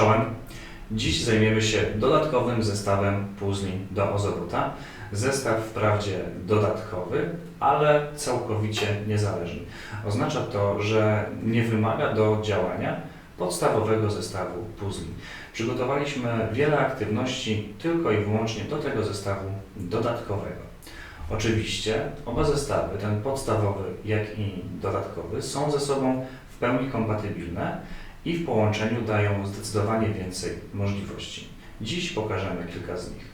Czołem. Dziś zajmiemy się dodatkowym zestawem puzli do Ozobota. Zestaw wprawdzie dodatkowy, ale całkowicie niezależny. Oznacza to, że nie wymaga do działania podstawowego zestawu puzli. Przygotowaliśmy wiele aktywności tylko i wyłącznie do tego zestawu dodatkowego. Oczywiście oba zestawy, ten podstawowy jak i dodatkowy, są ze sobą w pełni kompatybilne i w połączeniu dają zdecydowanie więcej możliwości. Dziś pokażemy kilka z nich,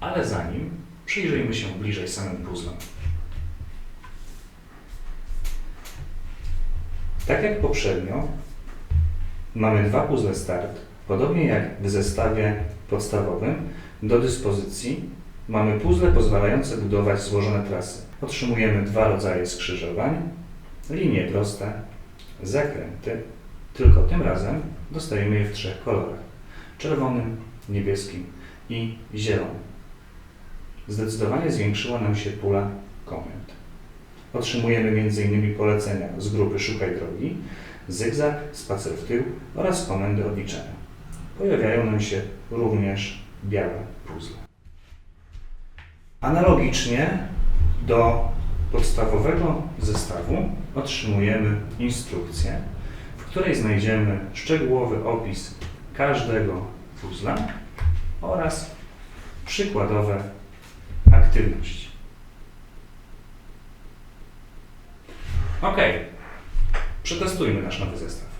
ale zanim przyjrzyjmy się bliżej samym puzzlom. Tak jak poprzednio, mamy dwa puzzle start. Podobnie jak w zestawie podstawowym, do dyspozycji mamy puzzle pozwalające budować złożone trasy. Otrzymujemy dwa rodzaje skrzyżowań, linie proste, zakręty, tylko tym razem dostajemy je w trzech kolorach: czerwonym, niebieskim i zielonym. Zdecydowanie zwiększyła nam się pula komend. Otrzymujemy m.in. polecenia z grupy Szukaj drogi, zygzak, spacer w tył oraz komendy odliczenia. Pojawiają nam się również białe puzzle. Analogicznie do podstawowego zestawu otrzymujemy instrukcję, której znajdziemy szczegółowy opis każdego puzzla oraz przykładowe aktywności. Ok, przetestujmy nasz nowy zestaw.